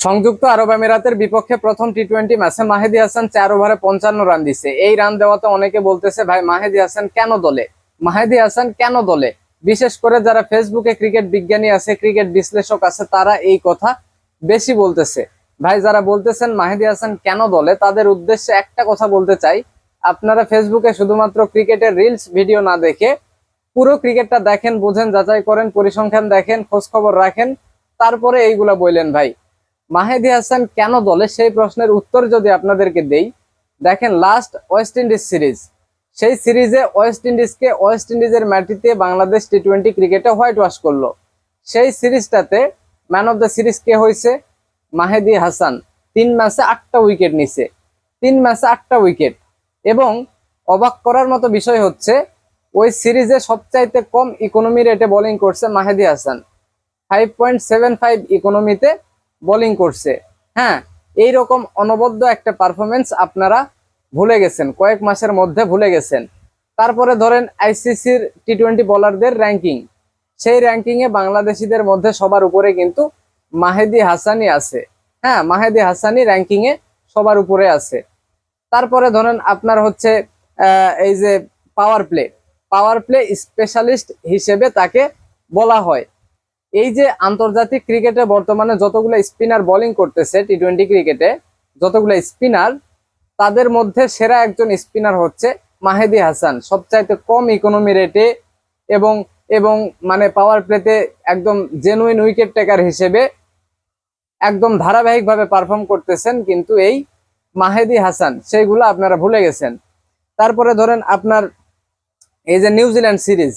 সংযুক্ত আরব আমিরাতের বিপক্ষে প্রথম টি টোয়েন্টি ম্যাচে মাহেদি হাসান চার ওভারে পঞ্চান্ন রান দিছে। এই রান দেওয়াতে অনেকে বলতেছে, ভাই, মাহেদি হাসান কেন দলে? মাহেদি হাসান কেন দলে? বিশেষ করে যারা ফেসবুকে ক্রিকেট বিজ্ঞানী আছে, ক্রিকেট বিশ্লেষক আছে, তারা এই কথা বেশি বলতেছে। ভাই, যারা বলতেছেন মাহেদি হাসান কেন দলে, তাদের উদ্দেশ্যে একটা কথা বলতে চাই। আপনারা ফেসবুকে শুধুমাত্র ক্রিকেটের রিলস ভিডিও না দেখে পুরো ক্রিকেটটা দেখেন, বুঝেন, যাচাই করেন, পরিসংখ্যান দেখেন, খোঁজ খবর রাখেন, তারপরে এইগুলা বললেন ভাই। মাহেদি হাসান কেন দলে? সেই প্রশ্নের উত্তর যদি আপনাদেরকে দেই, দেখেন লাস্ট ওয়েস্ট ইন্ডিজ সিরিজ সেই সিরিজে ওয়েস্ট ইন্ডিজকে ওয়েস্ট ইন্ডিজের মাটিতে বাংলাদেশ টি টোয়েন্টি ক্রিকেটে হোয়াইট ওয়াশ করল। সেই সিরিজটাতে ম্যান অফ দ্য সিরিজ কে হয়েছে মাহেদি হাসান। তিন ম্যাচে আটটা উইকেট নিছে। তিন ম্যাচে আটটা উইকেট এবং অবাক করার মতো বিষয় হচ্ছে, ওই সিরিজে সবচাইতে কম ইকোনমি রেটে বোলিং করছে Mahedi Hasan. Five point seven five ইকোনমিতে bowling করছে। হ্যাঁ এই রকম অনবদ্য একটা পারফরমেন্স আপনারা ভুলে গেছেন, কয়েক মাসের মধ্যে ভুলে গেছেন। তারপরে ধরেন আইসিসির টি টোয়েন্টি বোলারদের র্যাঙ্কিং সেই র্যাঙ্কিং এ বাংলাদেশিদের মধ্যে সবার উপরে কিন্তু মাহেদি হাসানি আছে। হ্যাঁ মাহেদি হাসানি র্যাঙ্কিং এ সবার উপরে আছে। তারপরে ধরেন আপনার হচ্ছে এই যে power play power play specialist হিসেবে তাকে বলা হয়। এই যে আন্তর্জাতিক ক্রিকেটে বর্তমানে যতগুলো স্পিনার বোলিং করতেছে টি টোয়েন্টি ক্রিকেটে, যতগুলো স্পিনার, তাদের মধ্যে সেরা একজন স্পিনার হচ্ছে মাহেদি হাসান। সবচাইতে কম ইকোনমি রেটে এবং এবং মানে পাওয়ার প্লেতে একদম জেনুইন উইকেট টেকার হিসেবে একদম ধারাবাহিকভাবে পারফর্ম করতেছেন কিন্তু এই মাহেদি হাসান। সেইগুলো আপনারা ভুলে গেছেন। তারপরে ধরেন আপনার এই যে নিউজিল্যান্ড সিরিজ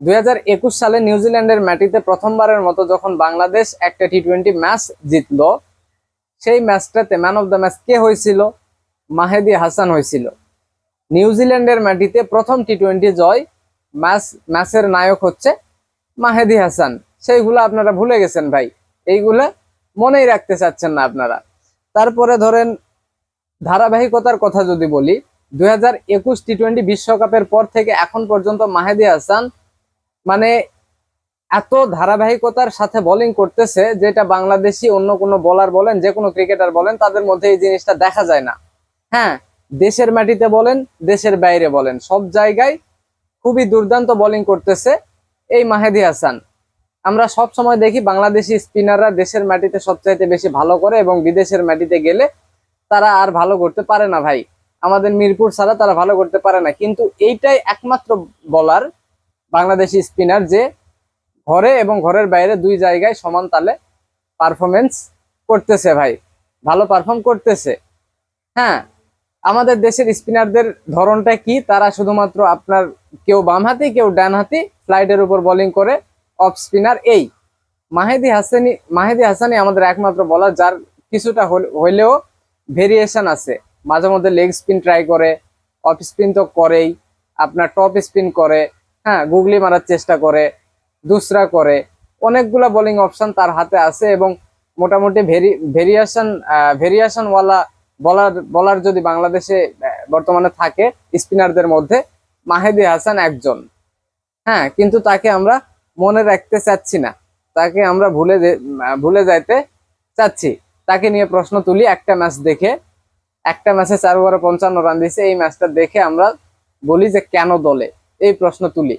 দুই হাজার একুশ সালে নিউজিল্যান্ডের মাটিতে প্রথমবারের মতো যখন বাংলাদেশ একটা টি টোয়েন্টি ম্যাচ জিতলো, সেই ম্যাচটাতে ম্যান অফ দ্য ম্যাচ কে হয়েছিল? মাহেদি হাসান হয়েছিল। নিউজিল্যান্ডের মাটিতে প্রথম টি টোয়েন্টি জয়, ম্যাচ, ম্যাচের নায়ক হচ্ছে মাহেদি হাসান। সেইগুলো আপনারা ভুলে গেছেন ভাই। এইগুলা মনেই রাখতে চাচ্ছেন না আপনারা। তারপরে ধরেন, ধারাবাহিকতার কথা যদি বলি, দুই হাজার একুশ টি টোয়েন্টি বিশ্বকাপের পর থেকে এখন পর্যন্ত মাহেদি হাসান মানে এত ধারাবাহিকতার সাথে বোলিং করতেছে যেটা বাংলাদেশি অন্য কোনো বোলার বলেন, যে কোনো ক্রিকেটার বলেন, তাদের মধ্যে এই জিনিসটা দেখা যায় না। হ্যাঁ দেশের মাটিতে বলেন, দেশের বাইরে বলেন, সব জায়গায় খুবই দুর্দান্ত বোলিং করতেছে এই মাহেদি হাসান। আমরা সব সময় দেখি বাংলাদেশি স্পিনাররা দেশের মাটিতে সবচাইতে বেশি ভালো করে এবং বিদেশের মাটিতে গেলে তারা আর ভালো করতে পারে না ভাই। আমাদের মিরপুর ছাড়া তারা ভালো করতে পারে না। কিন্তু এইটাই একমাত্র বলার বাংলাদেশি স্পিনার যে ঘরে এবং ঘরের বাইরে দুই জায়গায় সমান তালে পারফরমেন্স করতেছে ভাই। ভালো পারফর্ম করতেছে। হ্যাঁ আমাদের দেশের স্পিনারদের ধরনটা কি? তারা শুধুমাত্র আপনার কেউ বাম হাতি, কেউ ডান হাতি ফ্লাইটের উপর বোলিং করে অফ স্পিনার এই। মাহেদি হাসানি মাহেদি হাসানি আমাদের একমাত্র বলার যার কিছুটা হইলেও ভেরিয়েশন আছে। মাঝে মধ্যে লেগ স্পিন ট্রাই করে অফ স্পিন তো করেই, আপনার টপ স্পিন করে হ্যাঁ গুগলি মারার চেষ্টা করে, দুসরা করে, অনেকগুলা বোলিং অপশন তার হাতে আছে এবং মোটামুটি ভেরি ভেরিয়েশন ভেরিয়েশনওয়ালা বলার বলার যদি বাংলাদেশে বর্তমানে থাকে স্পিনারদের মধ্যে, মাহেদি হাসান একজন। হ্যাঁ কিন্তু তাকে আমরা মনে রাখতে চাচ্ছি না। তাকে আমরা ভুলে ভুলে যাইতে চাচ্ছি। তাকে নিয়ে প্রশ্ন তুলি, একটা ম্যাচ দেখে, একটা ম্যাচে চার ওভারে পঞ্চান্ন রান দিছে এই ম্যাচটা দেখে আমরা বলি যে কেন দলে? এই প্রশ্ন তুলি।